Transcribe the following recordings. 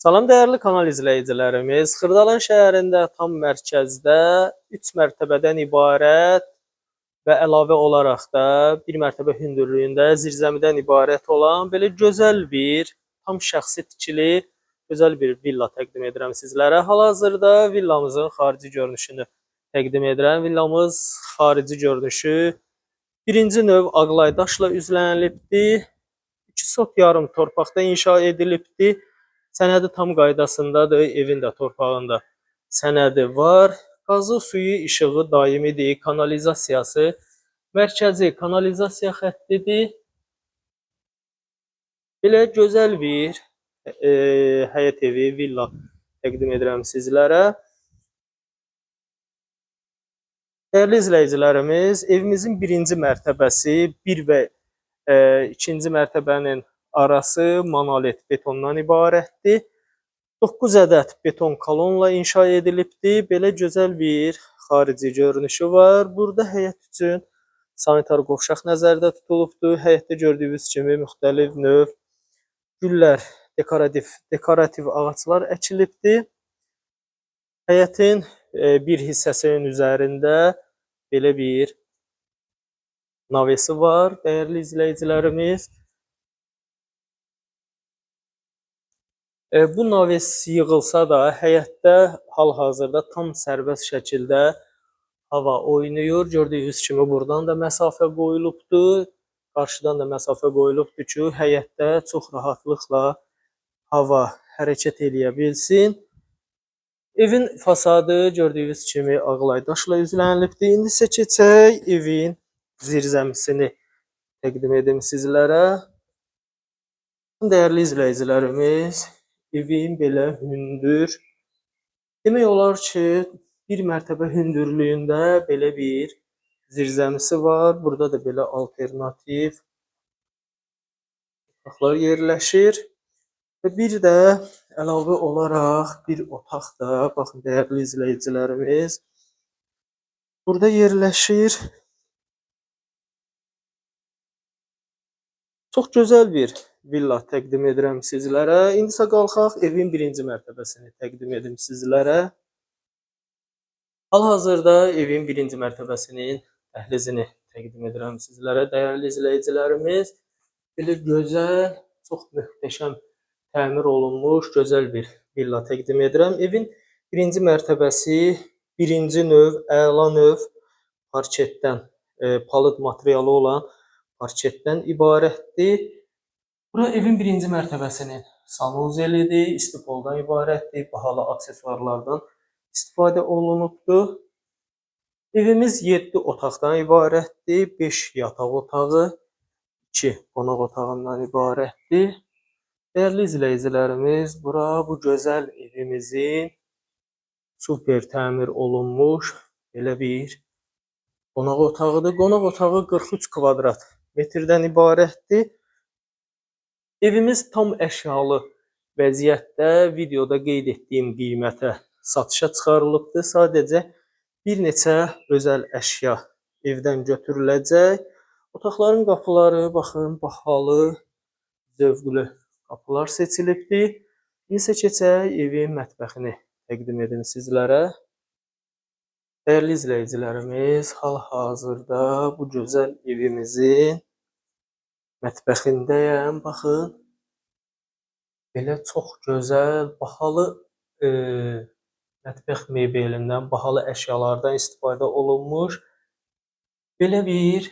Salam dəyərli kanal izləyicilərimiz. Xırdalan şəhərində tam mərkəzdə 3 mərtəbədən ibarət və əlavə olaraq da bir mərtəbə hündürlüyündə zirzəmidən ibarət olan belə gözəl bir tam şəxsi tikili gözəl bir villa təqdim edirəm sizlərə. Hal-hazırda villamızın xarici görünüşünü təqdim edirəm. Villamız xarici görünüşü birinci növ ağlay daşla üzlənilibdir. 2 sot yarım torpaqda inşa edilibdir. Sənədi tam qaydasındadır. Evin də torpağında sənədi var. Qazı suyu işığı daimidir. Kanalizasiyası mərkəzi kanalizasiya xəttidir. Belə gözəl bir e, həyət evi, villa təqdim edirəm sizlərə. Dəyərli izləyicilərimiz, evimizin birinci mərtəbəsi bir və e, ikinci mərtəbənin arası monolit betondan ibarətdir. 9 ədəd beton kolonla inşa edilibdir. Belə gözəl bir xarici görünüşü var. Burada həyət üçün sanitar qovşaq nəzərdə tutulubdur. Həyətdə gördüyünüz kimi müxtəlif növ güllər, dekorativ dekorativ ağaclar əkilibdir. Həyətin e, bir hissəsinin üzərində belə bir navesi var, dəyərli izləyicilərimiz. Bu naves yığılsa da həyətdə hal-hazırda tam sərbəst şəkildə hava oynayır. Gördüyünüz kimi buradan da məsafə qoyulubdur. Qarşıdan da məsafə qoyulubdur ki, həyətdə çox rahatlıqla hava hərəkət eləyə bilsin. Evin fasadı gördüyünüz kimi ağlay daşla üzlənilibdir. İndi isə evin zirzəmisini təqdim edim sizlərə. Dəyərli izləyicilərimiz, evin belə hündür, demək olar ki, bir mərtəbə hündürlüyündə belə bir zirzəmisi var. Burada da belə alternativ otaqlar yerləşir. Və bir də əlavə olaraq bir otaq da, baxın dəyərli izləyicilərimiz, burada yerləşir. Çox gözəl bir villa təqdim edirəm sizlərə. İndi isə qalxaq evin birinci mərtəbəsini təqdim edim sizlərə. Hal-hazırda evin birinci mərtəbəsinin dəhlizini təqdim edirəm sizlərə. Dəyərli izləyicilərimiz, belə gözəl, çox möhtəşəm təmir olunmuş gözəl bir villa təqdim edirəm. Evin birinci mərtəbəsi birinci növ, əla növ parketdən, e, palıd materialı olan parketdən ibarətdir. Bura evin birinci mərtəbəsinin sanuzelidir, istipoldan ibarətdir, bahalı aksesuarlardan istifadə olunubdur. Evimiz 7 otaqdan ibarətdir, 5 yataq otağı, 2 qonaq otağından ibarətdir. Dəyərli izləyicilərimiz, bura bu gözəl evimizin super təmir olunmuş belə bir qonaq otağıdır. Qonaq otağı 43 kvadrat metrdən ibarətdir. Evimiz tam əşyalı vəziyyətdə videoda qeyd etdiyim qiymətə satışa çıxarılıbdır. Sadəcə bir neçə özəl əşya evdən götürüləcək. Otaqların qapıları baxın bahalı, zövqlü qapılar seçilibdir. İndi keçək evin mətbəxini təqdim edim sizlərə. Dəyərli izləyicilərimiz, hal-hazırda bu gözəl evimizin mətbəxindəyəm. Baxın. Belə çox gözəl, bahalı e, mətbəx mebelindən, bahalı əşyalardan istifadə olunmuş belə bir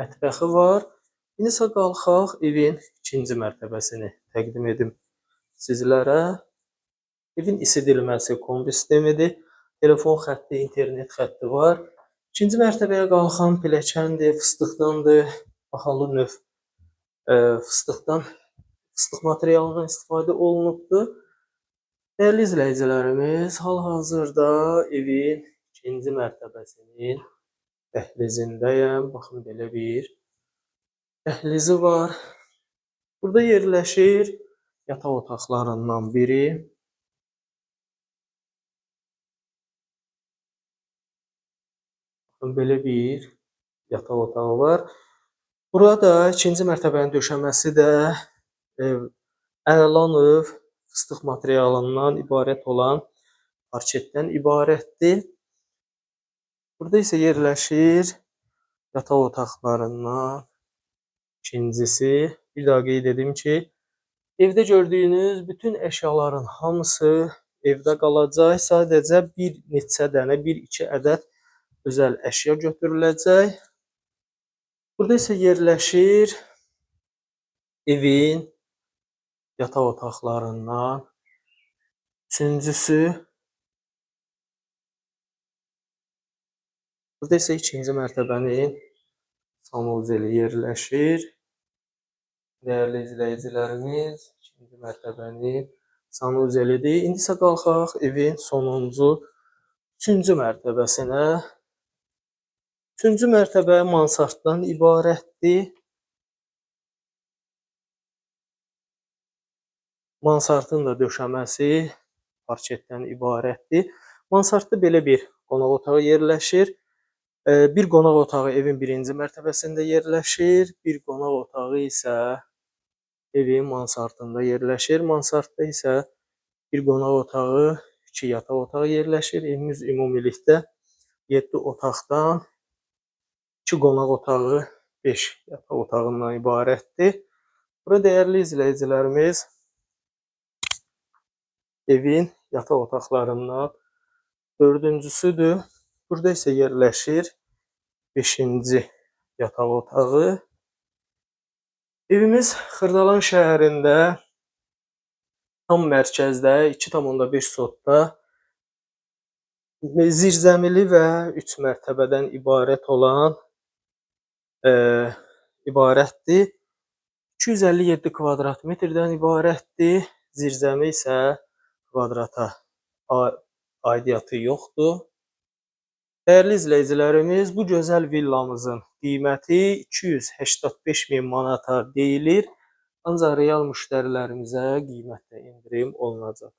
mətbəxi var. İndi isə qalxaq evin ikinci mərtəbəsini təqdim edim sizlərə. Evin isidilməsi kombi sistemidir. Telefon xətti, internet xətti var. İkinci mərtəbəyə qalxan pilləkəndir, fıstıqdandır, bahalı növ fıstıqdan, fıstıq materialından istifadə olunubdur. Dəyərli izləyicilərimiz, hal-hazırda evin ikinci mərtəbəsinin dəhlizindəyəm. Baxın belə bir dəhlizi var. Burada yerləşir yataq otaqlarından biri. Belə bir yataq otağı var. Burada ikinci mərtəbənin döşəməsi də e, əla növ fıstıq materialından ibarət olan parketdən ibarətdir. Burada isə yerləşir yataq otaqlarından ikincisi. Bir daha qeyd edim ki, evdə gördüyünüz bütün əşyaların hamısı evdə qalacaq. Sadəcə bir neçə dənə, bir iki ədəd özəl əşya götürüləcək. Burada isə yerləşir evin yataq otaqlarından üçüncüsü. Burada isə ikinci mərtəbənin sanuzeli yerləşir. Dəyərli izləyicilərimiz, ikinci mərtəbənin sanuzelidir. İndi isə qalxaq evin sonuncu üçüncü mərtəbəsinə. Üçüncü mərtəbə mansarddan ibarətdir. Mansardın da döşəməsi parketdən ibarətdir. Mansardda belə bir qonaq otağı yerləşir. Ee, Bir qonaq otağı evin birinci mərtəbəsində yerləşir. Bir qonaq otağı isə evin mansardında yerləşir. Mansardda isə bir qonaq otağı, iki yataq otağı yerləşir. Evimiz ümumilikdə 7 otaqdan 2 qonaq otağı, 5 yataq otağından ibarətdir. Bura dəyərli izləyicilərimiz evin yataq otaqlarından dördüncüsüdür. Burada isə yerləşir 5-ci yataq otağı. Evimiz Xırdalan şəhərində tam mərkəzdə 2,5 sotda zirzəmili və 3 mərtəbədən ibarət olan eee ibarətdir. 257 kvadrat metrdən ibarətdir. Zirzəmi isə kvadrata aidiyyatı yoxdur. Dəyərli izləyicilərimiz, bu gözəl villamızın qiyməti 285 min manata deyilir. Ancaq real müştərilərimizə qiymətdə endirim olunacaq.